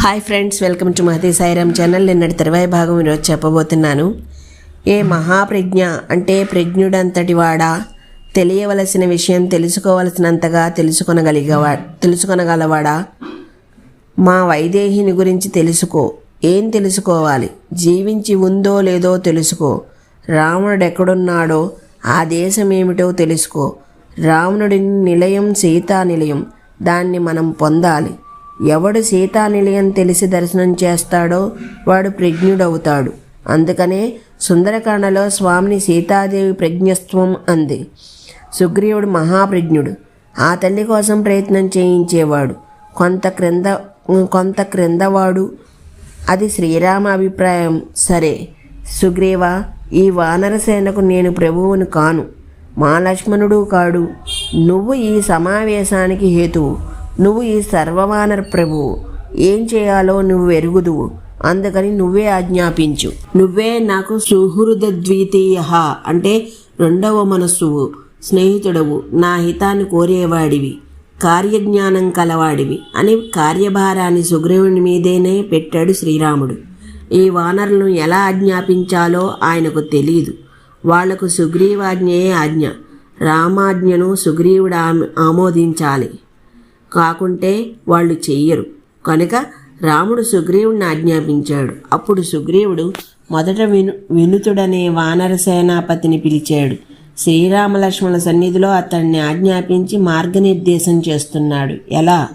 Hi friends welcome to Mahathi Sairam channel. నిన్నటి తర్వాయి భాగం ఈరోజు చెప్పబోతున్నాను. ఏ మహాప్రజ్ఞ అంటే ప్రజ్ఞుడంతటి వాడా? తెలియవలసిన విషయం తెలుసుకోవలసినంతగా తెలుసుకొనగలిగవా తెలుసుకొనగలవాడా? మా వైదేహిని గురించి తెలుసుకో. ఏం తెలుసుకోవాలి? జీవించి ఉందో లేదో తెలుసుకో. రావణుడెక్కడున్నాడో ఆ దేశం ఏమిటో తెలుసుకో. రావణుడి నిలయం సీతా నిలయం దాన్ని మనం పొందాలి. ఎవడు సీతా నిలయం తెలిసి దర్శనం చేస్తాడో వాడు ప్రజ్ఞుడవుతాడు. అందుకనే సుందరకాండలో స్వామిని సీతాదేవి ప్రజ్ఞత్వం అంది. సుగ్రీవుడు మహాప్రజ్ఞుడు. ఆ తల్లి కోసం ప్రయత్నం చేయించేవాడు. కొంత క్రింద కొంత క్రిందవాడు. అది శ్రీరామ అభిప్రాయం. సరే. సుగ్రీవ ఈ వానరసేనకు నేను ప్రభువును కాను. మా లక్ష్మణుడు కాడు. నువ్వు ఈ సమావేశానికి హేతువు నువ్వు ఈ సర్వవానర ప్రభువు ఏం చేయాలో నువ్వు ఎరుగుదువు అందుకని నువ్వే ఆజ్ఞాపించు. నువ్వే నాకు సుహృద ద్వితీయ అంటే రెండవ మనస్సువు స్నేహితుడవు. నా హితాన్ని కోరేవాడివి. కార్యజ్ఞానం కలవాడివి అని కార్యభారాన్ని సుగ్రీవుని మీదేనే పెట్టాడు శ్రీరాముడు. ఈ వానరులను ఎలా ఆజ్ఞాపించాలో ఆయనకు తెలియదు వాళ్ళకు సుగ్రీవాజ్ఞయే ఆజ్ఞ. రామాజ్ఞను సుగ్రీవుడు ఆమోదించాలి. కాకుంటే వాళ్ళు చెయ్యరు. కనుక రాముడు సుగ్రీవుడిని ఆజ్ఞాపించాడు. అప్పుడు సుగ్రీవుడు మొదట విను వినుతుడనే వానర సేనాపతిని పిలిచాడు. శ్రీరామలక్ష్మణ సన్నిధిలో అతన్ని ఆజ్ఞాపించి మార్గనిర్దేశం చేస్తున్నాడు. ఎలా?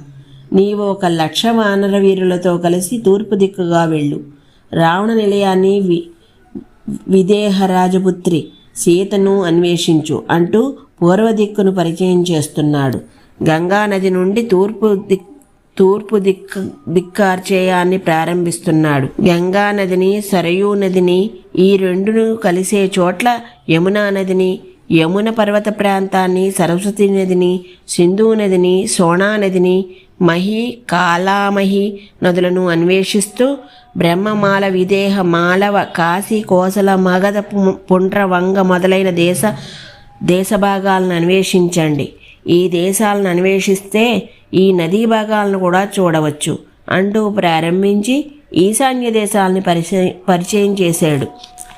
నీవు ఒక లక్ష వానర వీరులతో కలిసి తూర్పు దిక్కుగా వెళ్ళు. రావణ నిలయాన్ని విదేహ విదేహరాజపుత్రి సీతను అన్వేషించు అంటూ పూర్వ దిక్కును పరిచయం చేస్తున్నాడు. గంగా నది నుండి తూర్పు దిక్ తూర్పు దిక్ దిక్కార్చేయాన్ని ప్రారంభిస్తున్నాడు. గంగా నదిని సరయూ నదిని ఈ రెండును కలిసే చోట్ల యమునా నదిని యమున పర్వత ప్రాంతాన్ని సరస్వతి నదిని సింధు నదిని సోనా నదిని మహి కాలామహి నదులను అన్వేషిస్తూ బ్రహ్మమాల విదేహ మాలవ కాశీ కోసల మగధ పు- పుండ్ర వంగ మొదలైన దేశ దేశభాగాలను అన్వేషించండి. ఈ దేశాలను అన్వేషిస్తే ఈ నదీ భాగాలను కూడా చూడవచ్చు. అంటూ ప్రారంభించి ఈశాన్య దేశాలని పరిచయం పరిచయం చేశాడు.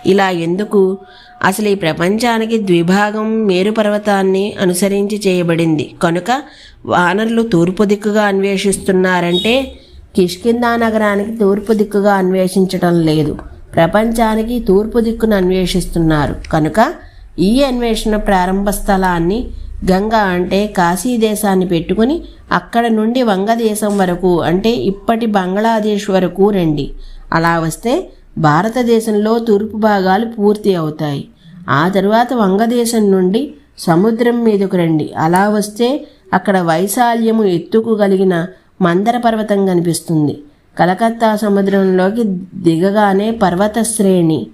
ఇలా ఎందుకు? అసలు ఈ ప్రపంచానికి ద్విభాగం మేరు పర్వతాన్ని అనుసరించి చేయబడింది. కనుక వానరులు తూర్పు దిక్కుగా అన్వేషిస్తున్నారంటే కిష్కిందా నగరానికి తూర్పు దిక్కుగా అన్వేషించటం లేదు. ప్రపంచానికి తూర్పు దిక్కును అన్వేషిస్తున్నారు. కనుక ఈ అన్వేషణ ప్రారంభ స్థలాన్ని గంగా అంటే కాశీ దేశాన్ని పెట్టుకుని అక్కడ నుండి వంగదేశం వరకు అంటే ఇప్పటి బంగ్లాదేశ్ వరకు రండి. అలా వస్తే భారతదేశంలో తూర్పు భాగాలు పూర్తి అవుతాయి. ఆ తర్వాత వంగదేశం నుండి సముద్రం మీదకు రండి. అలా వస్తే అక్కడ వైశాల్యము ఎత్తుకు కలిగిన మందర పర్వతం కనిపిస్తుంది. కలకత్తా సముద్రంలోకి దిగగానే పర్వత శ్రేణి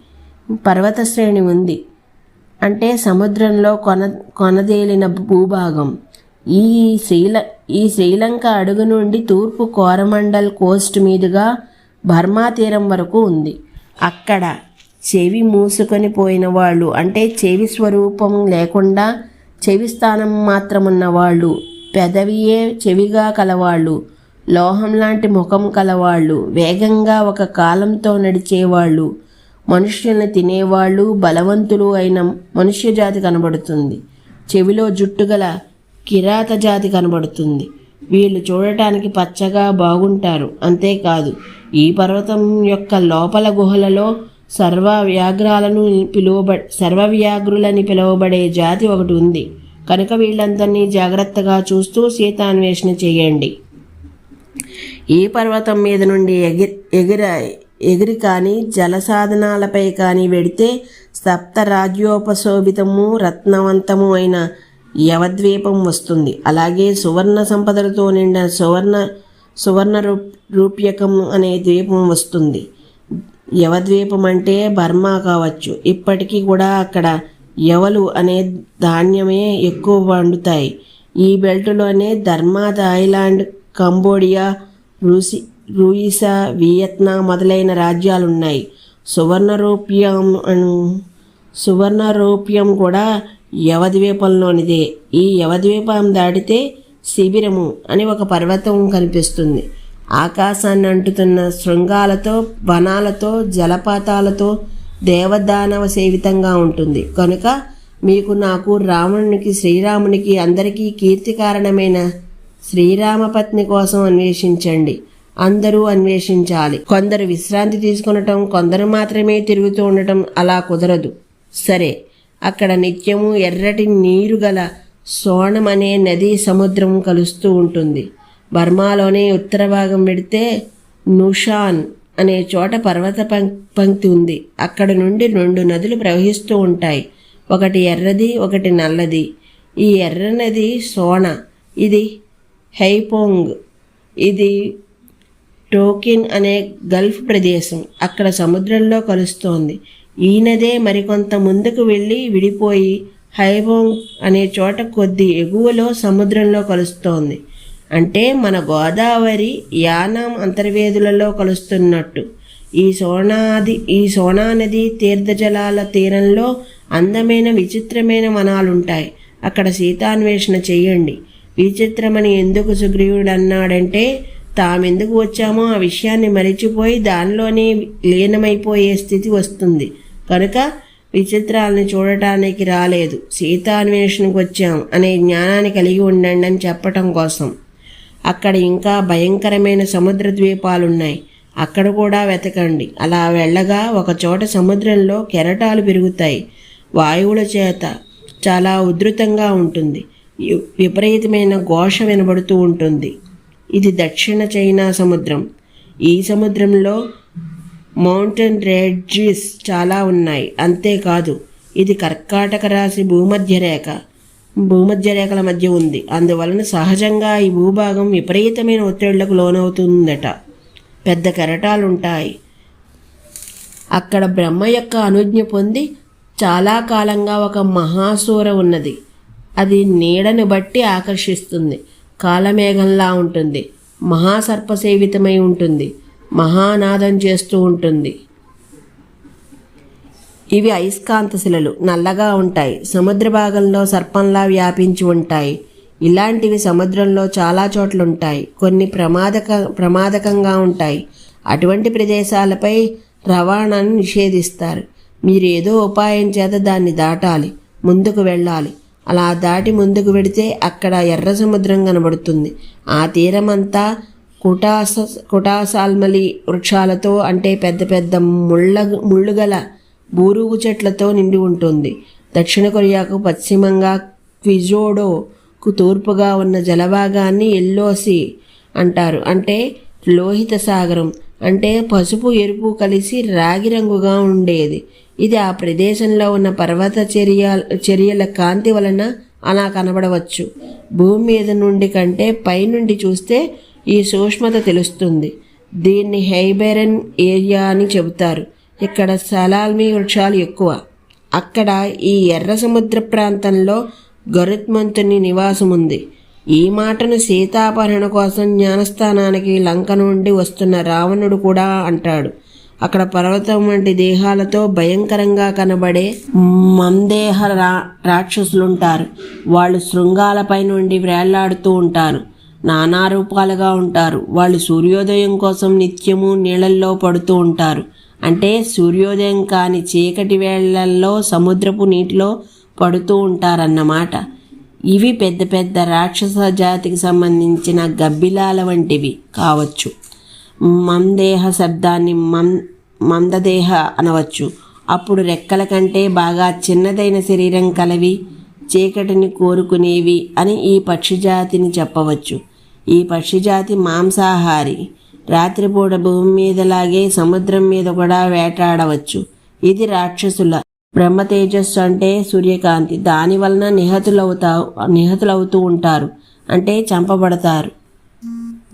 పర్వత శ్రేణి ఉంది. అంటే సముద్రంలో కొన కొనదేలిన భూభాగం. ఈ శ్రీల ఈ శ్రీలంక అడుగు నుండి తూర్పు కోరమండల్ కోస్ట్ మీదుగా బర్మా తీరం వరకు ఉంది. అక్కడ చెవి మూసుకొని పోయిన వాళ్ళు అంటే చెవి స్వరూపం లేకుండా చెవి స్థానం మాత్రమున్న వాళ్ళు పెదవియే చెవిగా కలవాళ్ళు లోహం లాంటి ముఖం కలవాళ్ళు వేగంగా ఒక కాలంతో నడిచేవాళ్ళు మనుష్యుల్ని తినేవాళ్ళు బలవంతులు అయిన మనుష్య జాతి కనబడుతుంది. చెవిలో జుట్టుగల కిరాత జాతి కనబడుతుంది. వీళ్ళు చూడటానికి పచ్చగా బాగుంటారు. అంతేకాదు ఈ పర్వతం యొక్క లోపల గుహలలో సర్వ వ్యాఘ్రాలను పిలువబ సర్వవ్యాఘ్రులని పిలువబడే జాతి ఒకటి ఉంది. కనుక వీళ్ళందరినీ జాగ్రత్తగా చూస్తూ సీతాన్వేషణ చేయండి. ఈ పర్వతం మీద నుండి ఎగిరి ఎగిర ఎగిరి కానీ జలసాధనాలపై కానీ వెడితే సప్త రాజ్యోపశోభితము రత్నవంతము అయిన యవద్వీపం వస్తుంది. అలాగే సువర్ణ సంపదలతో నిండిన సువర్ణ సువర్ణ రూ- రూప్యకం అనే ద్వీపం వస్తుంది. యవద్వీపం అంటే బర్మా కావచ్చు. ఇప్పటికీ కూడా అక్కడ యవలు అనే ధాన్యమే ఎక్కువ వండుతాయి ఈ బెల్ట్లోనే ధర్మా థాయిలాండ్ కంబోడియా రూసి రూయిసా వియత్నాం మొదలైన రాజ్యాలున్నాయి. సువర్ణ రూప్యం అను సువర్ణ రూప్యం కూడా యవద్వీపంలోనిదే. ఈ యవద్వీపం దాటితే శిబిరము అని ఒక పర్వతం కనిపిస్తుంది. ఆకాశాన్ని అంటుతున్న శృంగాలతో వనాలతో జలపాతాలతో దేవదానవ సేవితంగా ఉంటుంది. కనుక మీకు నాకు రావణునికి శ్రీరామునికి అందరికీ కీర్తి కారణమైన శ్రీరామపత్ని కోసం అన్వేషించండి. అందరూ అన్వేషించాలి. కొందరు విశ్రాంతి తీసుకునటం కొందరు మాత్రమే తిరుగుతూ ఉండటం అలా కుదరదు. సరే అక్కడ నిత్యము ఎర్రటి నీరు గల సోణం అనే నది సముద్రం కలుస్తూ ఉంటుంది. బర్మాలోనే ఉత్తర భాగం పెడితే నుషాన్ అనే చోట పర్వత పంక్తి ఉంది. అక్కడ నుండి రెండు నదులు ప్రవహిస్తూ ఉంటాయి. ఒకటి ఎర్రది ఒకటి నల్లది. ఈ ఎర్ర నది సోణ ఇది హైపోంగ్. ఇది టోకిన్ అనే గల్ఫ్ ప్రదేశం. అక్కడ సముద్రంలో కలుస్తోంది. ఈ నదే మరికొంత ముందుకు వెళ్ళి విడిపోయి హైబోంగ్ అనే చోట కొద్ది ఎగువలో సముద్రంలో కలుస్తోంది. అంటే మన గోదావరి యానాం అంతర్వేదులలో కలుస్తున్నట్టు. ఈ సోనాది ఈ సోనా నది తీర్థజలాల తీరంలో అందమైన విచిత్రమైన వనాలుంటాయి. అక్కడ సీతాన్వేషణ చెయ్యండి. విచిత్రమని ఎందుకు సుగ్రీవుడు అన్నాడంటే తామెందుకు వచ్చామో ఆ విషయాన్ని మరిచిపోయి దానిలోనే లీనమైపోయే స్థితి వస్తుంది. కనుక విచిత్రాలను చూడటానికి రాలేదు. సీతాన్వేషణకు వచ్చాం అనే జ్ఞానాన్ని కలిగి ఉండండి అని చెప్పటం కోసం. అక్కడ ఇంకా భయంకరమైన సముద్ర ద్వీపాలున్నాయి. అక్కడ కూడా వెతకండి. అలా వెళ్ళగా ఒకచోట సముద్రంలో కెరటాలు పెరుగుతాయి. వాయువుల చేత చాలా ఉధృతంగా ఉంటుంది. వి- విపరీతమైన ఘోష వినబడుతూ ఉంటుంది. ఇది దక్షిణ చైనా సముద్రం. ఈ సముద్రంలో మౌంటైన్ రేడ్జీస్ చాలా ఉన్నాయి. అంతేకాదు ఇది కర్కాటక రాశి భూమధ్య రేఖ. భూమధ్య రేఖల మధ్య ఉంది. అందువలన సహజంగా ఈ భూభాగం విపరీతమైన ఒత్తిళ్ళకు లోనవుతుందట. పెద్ద కెరటాలుంటాయి. అక్కడ బ్రహ్మ యొక్క అనుజ్ఞ పొంది చాలా కాలంగా ఒక మహాసూర ఉన్నది. అది నీడను బట్టి ఆకర్షిస్తుంది. కాలమేఘంలా ఉంటుంది. మహాసర్పసేవితమై ఉంటుంది. మహానాదం చేస్తూ ఉంటుంది. ఇవి అయస్కాంత శిలలు. నల్లగా ఉంటాయి. సముద్ర భాగంలో సర్పంలా వ్యాపించి ఉంటాయి. ఇలాంటివి సముద్రంలో చాలా చోట్ల ఉంటాయి కొన్ని ప్రమాదక ప్రమాదకంగా ఉంటాయి. అటువంటి ప్రదేశాలపై రవాణాను నిషేధిస్తారు. మీరు ఏదో ఉపాయం చేత దాన్ని దాటాలి. ముందుకు వెళ్ళాలి. అలా దాటి ముందుకు వెడితే అక్కడ ఎర్ర సముద్రం కనబడుతుంది. ఆ తీరమంతా కుటాస కుటాసాల్మలి వృక్షాలతో అంటే పెద్ద పెద్ద ముళ్ళ ముళ్ళుగల బూరుగు చెట్లతో నిండి ఉంటుంది. దక్షిణ కొరియాకు పశ్చిమంగా క్విజోడోకు తూర్పుగా ఉన్న జలభాగాన్ని ఎల్లోసి అంటారు. అంటే లోహిత సాగరం. అంటే పసుపు ఎరుపు కలిసి రాగి రంగుగా ఉండేది. ఇది ఆ ప్రదేశంలో ఉన్న పర్వత చర్య చర్యల కాంతి వలన అలా కనబడవచ్చు. భూమి మీద నుండి కంటే పైనుండి చూస్తే ఈ సూక్ష్మత తెలుస్తుంది. దీన్ని హైబెరన్ ఏరియా అని చెబుతారు. ఇక్కడ సలాల్మీ వృక్షాలు ఎక్కువ. అక్కడ ఈ ఎర్ర సముద్ర ప్రాంతంలో గరుత్మంతుని నివాసం ఉంది ఈ మాటను సీతాపహరణ కోసం జ్ఞానస్థానానికి లంక నుండి వస్తున్న రావణుడు కూడా అంటాడు. అక్కడ పర్వతం వంటి దేహాలతో భయంకరంగా కనబడే మందేహ రా రాక్షసులుంటారు. వాళ్ళు శృంగాలపై నుండి వేళ్ళాడుతూ ఉంటారు. నానా రూపాలుగా ఉంటారు. వాళ్ళు సూర్యోదయం కోసం నిత్యము నీళ్ళల్లో పడుతూ ఉంటారు. అంటే సూర్యోదయం కాని చీకటి వేళల్లో సముద్రపు నీటిలో పడుతూ ఉంటారన్నమాట. ఇవి పెద్ద పెద్ద రాక్షస జాతికి సంబంధించిన గబ్బిలాల వంటివి కావచ్చు. మందేహ శబ్దాన్ని మం మందదేహ అనవచ్చు. అప్పుడు రెక్కల కంటే బాగా చిన్నదైన శరీరం కలవి చీకటిని కోరుకునేవి అని ఈ పక్షి జాతిని చెప్పవచ్చు. ఈ పక్షిజాతి మాంసాహారి రాత్రిపూట భూమి మీదలాగే సముద్రం మీద కూడా వేటాడవచ్చు. ఇది రాక్షసుల బ్రహ్మ తేజస్సు అంటే సూర్యకాంతి. దాని వలన నిహతులవుతా నిహతులవుతూ ఉంటారు. అంటే చంపబడతారు.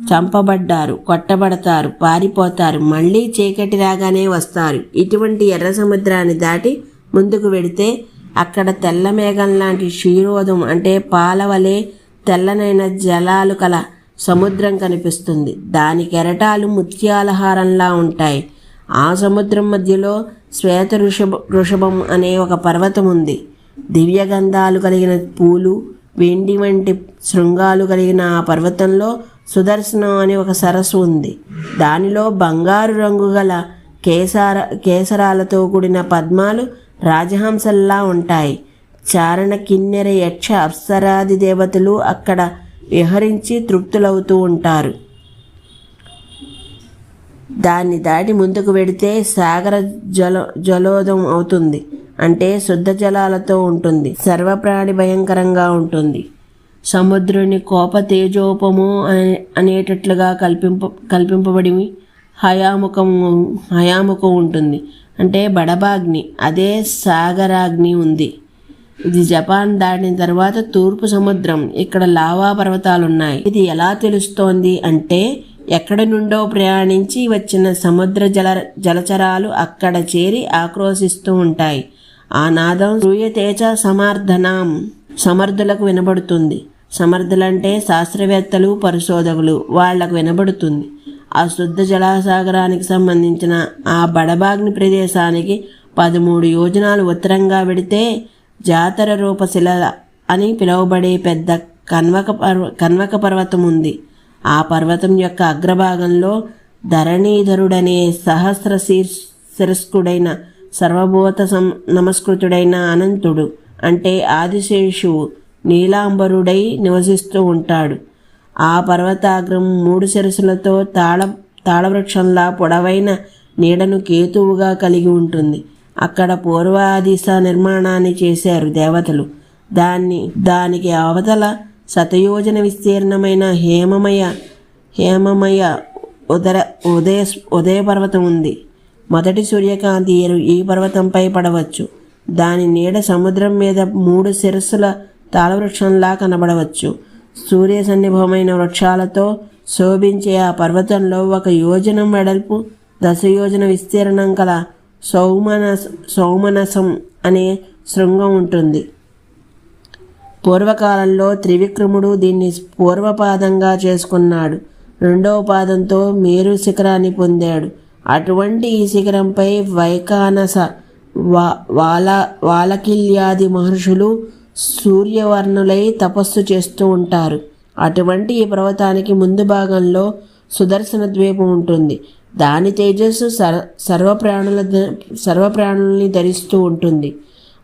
చంపబడ్డారు కొట్టబడతారు పారిపోతారు. మళ్ళీ చీకటి రాగానే వస్తారు. ఇటువంటి ఎర్ర సముద్రాన్ని దాటి ముందుకు వెడితే అక్కడ తెల్ల మేఘం లాంటి క్షీరోదం అంటే పాలవలే తెల్లనైన జలాలు కల సముద్రం కనిపిస్తుంది. దాని కెరటాలు ముత్యాలహారంలా ఉంటాయి. ఆ సముద్రం మధ్యలో శ్వేత ఋషభ వృషభం అనే ఒక పర్వతం ఉంది. దివ్యగంధాలు కలిగిన పూలు వెండి వంటి శృంగాలు కలిగిన ఆ పర్వతంలో సుదర్శనం అనే ఒక సరస్సు ఉంది. దానిలో బంగారు రంగు గల కేసార కేసరాలతో కూడిన పద్మాలు రాజహంసల్లా ఉంటాయి. చారణ కిన్నెర యక్ష అప్సరాది దేవతలు అక్కడ విహరించి తృప్తులవుతూ ఉంటారు. దాన్ని దాటి ముందుకు వెడితే సాగర జల జలోదం అవుతుంది. అంటే శుద్ధ జలాలతో ఉంటుంది. సర్వప్రాణి భయంకరంగా ఉంటుంది. సముద్రుని కోప తేజోపము అనే- అనేటట్లుగా కల్పింప కల్పింపబడి హయాముఖం హయాముఖం ఉంటుంది. అంటే బడబాగ్ని. అదే సాగరాగ్ని ఉంది. ఇది జపాన్ దాటిన తర్వాత తూర్పు సముద్రం. ఇక్కడ లావా పర్వతాలున్నాయి. ఇది ఎలా తెలుస్తోంది అంటే ఎక్కడి నుండో ప్రయాణించి వచ్చిన సముద్ర జల జలచరాలు అక్కడ చేరి ఆక్రోశిస్తూ ఉంటాయి. ఆ నాదం సూర్యతేజ సమర్థనం సమర్థులకు వినబడుతుంది. సమర్థులంటే శాస్త్రవేత్తలు పరిశోధకులు వాళ్ళకు వినబడుతుంది. ఆ శుద్ధ జలాసాగరానికి సంబంధించిన ఆ బడబాగ్ని ప్రదేశానికి పదమూడు యోజనాలు ఉత్తరంగా పెడితే జాతర రూపశిల అని పిలువబడే పెద్ద కన్వక పర్వ కన్వక పర్వతం ఉంది ఆ పర్వతం యొక్క అగ్రభాగంలో ధరణీధరుడనే సహస్ర శీర్ష్ శిరస్కుడైన సర్వభూత సం నమస్కృతుడైన అనంతుడు అంటే ఆదిశేషువు నీలాంబరుడై నివసిస్తూ ఉంటాడు. ఆ పర్వతాగ్రం మూడు శిరస్సులతో తాళ తాళవృక్షంలా పొడవైన నీడను కేతువుగా కలిగి ఉంటుంది. అక్కడ పూర్వాదిశ నిర్మాణాన్ని చేశారు దేవతలు. దాన్ని దానికి అవతల శతయోజన విస్తీర్ణమైన హేమమయ హేమమయ ఉదర ఉదయ ఉదయ పర్వతం ఉంది. మొదటి సూర్యకాంతి ఈ పర్వతంపై పడవచ్చు. దాని నీడ సముద్రం మీద మూడు శిరస్సుల తాళవృక్షంలా కనబడవచ్చు. సూర్య సన్నిభమైన వృక్షాలతో శోభించే ఆ పర్వతంలో ఒక యోజనం వెడల్పు దశయోజన విస్తీర్ణం కల సౌమనస సౌమనసం అనే శృంగం ఉంటుంది. పూర్వకాలంలో త్రివిక్రముడు దీన్ని పూర్వపాదంగా చేసుకున్నాడు. రెండవ పాదంతో మేరు శిఖరాన్ని పొందాడు. అటువంటి ఈ శిఖరంపై వైకానస వా వాల వాలకిల్యాది మహర్షులు సూర్యవర్ణులై తపస్సు చేస్తూ ఉంటారు. అటువంటి ఈ పర్వతానికి ముందు భాగంలో సుదర్శన ద్వీపం ఉంటుంది. దాని తేజస్సు సర్ సర్వప్రాణుల సర్వప్రాణుల్ని ధరిస్తూ ఉంటుంది.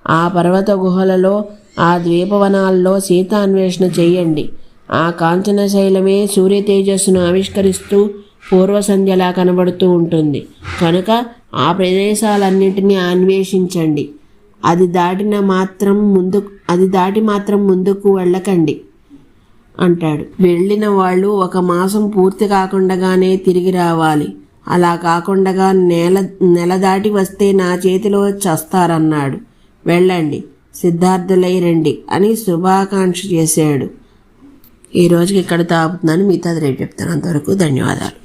ఆ పర్వత గుహలలో ఆ ద్వీపవనాల్లో సీతాన్వేషణ చేయండి. ఆ కాంచన శైలమే సూర్య తేజస్సును ఆవిష్కరిస్తూ పూర్వ సంధ్యలా కనబడుతూ ఉంటుంది. కనుక ఆ ప్రదేశాలన్నింటినీ అన్వేషించండి. అది దాటిన మాత్రం ముందు అది దాటి మాత్రం ముందుకు వెళ్ళకండి అంటాడు. వెళ్ళిన వాళ్ళు ఒక మాసం పూర్తి కాకుండగానే తిరిగి రావాలి. అలా కాకుండా నేల నెల దాటి వస్తే నా చేతిలో చస్తారన్నాడు. వెళ్ళండి సిద్ధార్థులై రండి అని శుభాకాంక్ష చేశాడు. ఈ రోజుకి ఇక్కడ తాపుతున్నాను మిగతాది రేపు చెప్తాను. అంతవరకు ధన్యవాదాలు.